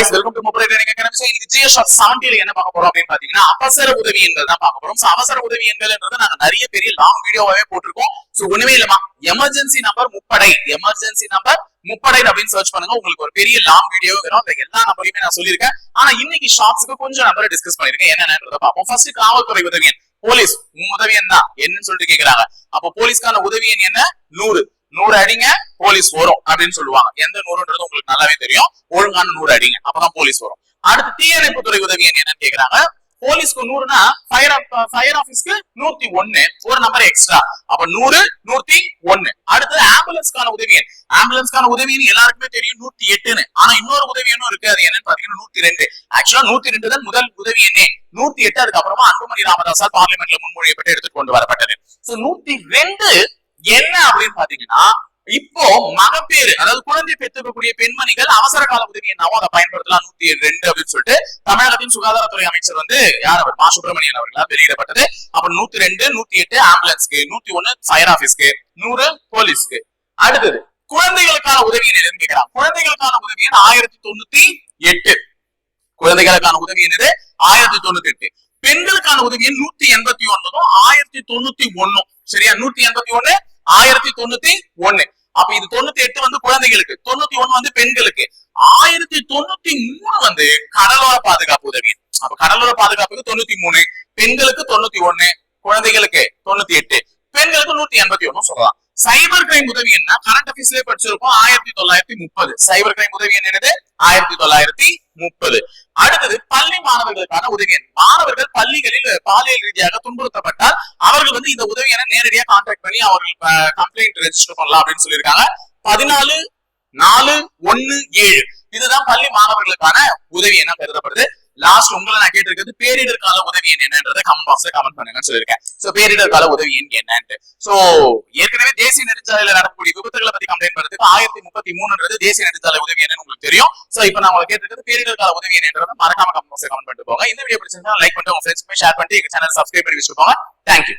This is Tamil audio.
Guys welcome to mobile academy so GS 70 ல என்ன பார்க்க போறோம் அப்படின்னு பாத்தீங்கன்னா அவசர உதவி எண்கள் தான் பார்க்க போறோம். சோ அவசர உதவி எண்கள்ன்றது நாங்க நிறைய பெரிய லாங் வீடியோவாவே போட்டிருக்கோம். சோ ஒண்ணுமே இல்லமா எமர்ஜென்சி நம்பர் முப்படை. எமர்ஜென்சி நம்பர் முப்படை அப்படின்னு சர்ச் பண்ணுங்க. உங்களுக்கு ஒரு பெரிய லாங் வீடியோ வரும். அந்த எல்லா நம்பரையுமே நான் சொல்லியிருக்கேன். ஆனா இன்னைக்கு ஷார்ட்ஸ்க்கு கொஞ்சம் நம்பரை டிஸ்கஸ் பண்ணிருக்கேன் என்னென்னன்றத பார்ப்போம். ஃபர்ஸ்ட் காவல்துறை உதவி எண். போலீஸ் உன் உதவி எண் தான். என்னன்னு சொல்லிட்டு கேக்குறாங்க. அப்போ போலீஸ்க்கான உதவி எண் என்ன? நூறு. நூறு அடிங்க போலீஸ் வரும் அப்படின்னு சொல்லுவாங்க. எந்த நூறுன்றது உங்களுக்கு நல்லாவே தெரியும். ஒழுங்கான நூறு அடிங்க. அப்பதான் போலீஸ் வரும். அடுத்து தீயணைப்பு துறை உதவி என்னன்னு கேக்குறாங்க. போலீஸ்க்கு நூறுனா ஃபயர் ஃபயர் ஆபீஸ்க்கு நூத்தி ஒன்னு ஒரு நம்பர் எக்ஸ்ட்ரா அப்ப நூறு நூத்தி ஒண்ணு. அடுத்து ஆம்புலன்ஸ்க்கான உதவி எண். ஆம்புலன்ஸ்க்கான உதவி எல்லாருக்குமே தெரியும் நூத்தி எட்டுன்னு. ஆனா இன்னொரு உதவி எண்ணும் இருக்கு. அது என்னன்னு பாத்தீங்கன்னா நூத்தி ரெண்டு. ஆக்சுவலா நூத்தி ரெண்டு தான் முதல் உதவி எண்ணே. நூத்தி எட்டு அதுக்கப்புறமா அன்புமணி ராமதாசால் பார்லிமெண்ட்ல முன்மொழியப்பட்டு எடுத்துட்டு கொண்டு வரப்பட்டது. சோ நூத்தி ரெண்டு என்ன அப்படின்னு பாத்தீங்கன்னா இப்போ மகப்பேறு அதாவது குழந்தை பெற்றுக்கக்கூடிய பெண்மணிகள் அவசர கால உதவி என்னவோ அதை பயன்படுத்தலாம். நூத்தி ரெண்டு அப்படின்னு சொல்லிட்டு தமிழகத்தின் சுகாதாரத்துறை அமைச்சர் வந்து யார் அவர்? மா சுப்பிரமணியன் அவர்களால் வெளியிடப்பட்டது. அப்ப நூத்தி ரெண்டு நூத்தி எட்டு ஆம்புலன்ஸ்க்கு நூத்தி ஒண்ணு ஃபயர் ஆபீஸ்க்கு நூறு போலீஸ்க்கு. அடுத்தது குழந்தைகளுக்கான உதவி எண் கேட்கிறான் குழந்தைகளுக்கான உதவி ஆயிரத்தி தொண்ணூத்தி எட்டு. குழந்தைகளுக்கான உதவி என்னது? ஆயிரத்தி தொண்ணூத்தி எட்டு. பெண்களுக்கான உதவி நூத்தி எண்பத்தி ஒன்பதும் ஆயிரத்தி தொண்ணூத்தி ஒண்ணும் சரியா? நூத்தி எண்பத்தி ஒண்ணு ஆயிரத்தி தொண்ணூத்தி ஒண்ணு. அப்ப இது தொண்ணூத்தி எட்டு வந்து குழந்தைகளுக்கு தொண்ணூத்தி ஒண்ணு வந்து பெண்களுக்கு. ஆயிரத்தி தொண்ணூத்தி மூணு வந்து கடலோர பாதுகாப்பு உதவி. அப்ப கடலோர பாதுகாப்புக்கு தொண்ணூத்தி மூணு பெண்களுக்கு தொண்ணூத்தி ஒண்ணு குழந்தைகளுக்கு தொண்ணூத்தி எட்டு பெண்களுக்கு நூத்தி எண்பத்தி ஒண்ணு சொல்லலாம். சைபர் கிரைம் உதவி என்ன? கரண்ட் அபிஸ்லயே படிச்சிருக்கோம் ஆயிரத்தி தொள்ளாயிரத்தி முப்பது. சைபர் கிரைம் உதவி என்னது ஆயிரத்தி தொள்ளாயிரத்தி முப்பது. அடுத்தது பள்ளி மாணவர்களுக்கான உதவி மாணவர்கள் பள்ளிகளில் பாலியல் ரீதியாக துன்புறுத்தப்பட்ட வந்து இந்த உதவி என நேரடியாக கான்டாக்ட் பண்ணி அவர்கள் கம்ப்ளைண்ட் ரெஜிஸ்டர் பண்ணலாம் அப்படின்னு சொல்லியிருக்காங்க. பதினாலு நாலு ஒன்னு ஏழு. இதுதான் பள்ளி மாணவர்களுக்கான உதவி என கருதப்படுது. லாஸ்ட் உங்களை நான் கேட்டிருக்கிறது பேரிடர் கால உதவி எண் என்னன்றதை கமெண்ட் பாக்ஸ்ல கமெண்ட் பண்ணுங்கன்னு சொல்லியிருக்கேன். சோ பேரிடர் கால உதவி எண் என்னன்ட்டு. சோ ஏற்கனவே தேசிய நெடுஞ்சாலையில நடக்கக்கூடிய விபத்துகளை பத்தி கம்ப்ளைண்ட் பண்றதுக்கு ஆயிரத்தி முப்பத்தி மூணுன்றது தேசிய நெடுஞ்சாலை உதவி என்னன்னு உங்களுக்கு தெரியும். சோ இப்போ நான் உங்களுக்கு கேட்டிருக்கிறது பேரிடர் கால உதவி என்னன்றதை மறக்காம கமெண்ட் பாக்ஸ்ல கமெண்ட் பண்ணிட்டு போங்க. இந்த வீடியோ பிடிச்சிருந்தா லைக் பண்ணிட்டு உங்க ஃப்ரெண்ட்ஸ்க்கு ஷேர் பண்ணிட்டு எங்க சேனல் சப்ஸ்கிரைப் பண்ணி வச்சுக்கோங்க. தேங்க்யூ